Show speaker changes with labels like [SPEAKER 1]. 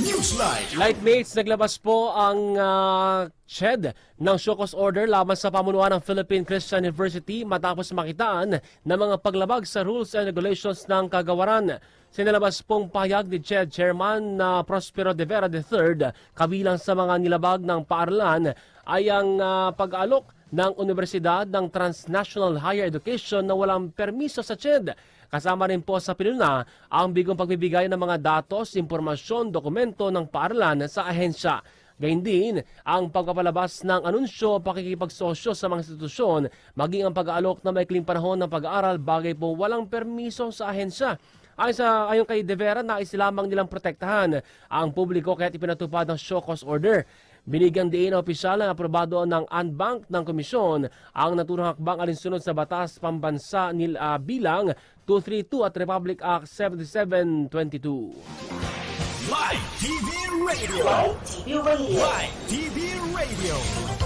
[SPEAKER 1] Newsline.
[SPEAKER 2] Lightmates, naglabas po ang ah, CHED ng cause order laban sa pamunuan ng Philippine Christian University matapos makitaan ng mga paglabag sa rules and regulations ng kagawaran. Sinalabas pong pahayag ni CHED Chairman na Prospero de Vera III kabilang sa mga nilabag ng paaralan ay ang ah, pag-alok ng Universidad ng Transnational Higher Education na walang permiso sa CHED. Kasama rin po sa pinuna ang bigong pagbibigay ng mga datos, impormasyon, dokumento ng paaralan sa ahensya. Gayun din ang pagpapalabas ng anunsyo, pakikipagsosyo sa mga institusyon, maging ang pag-aalok na maikling panahon ng pag-aaral bagay po walang permiso sa ahensya. Ayon sa ayon kay De Vera, nais lamang nilang protektahan ang publiko kaya ipinatupad ng show cause order. Binigyan din ng opisyal na aprobado ng Unbank ng komisyon ang naturang hakbang alinsunod sa batas pambansa nil ah, bilang 232 at Republic Act 7722.
[SPEAKER 1] Live TV Radio.
[SPEAKER 3] TV Radio.
[SPEAKER 1] Live TV Radio.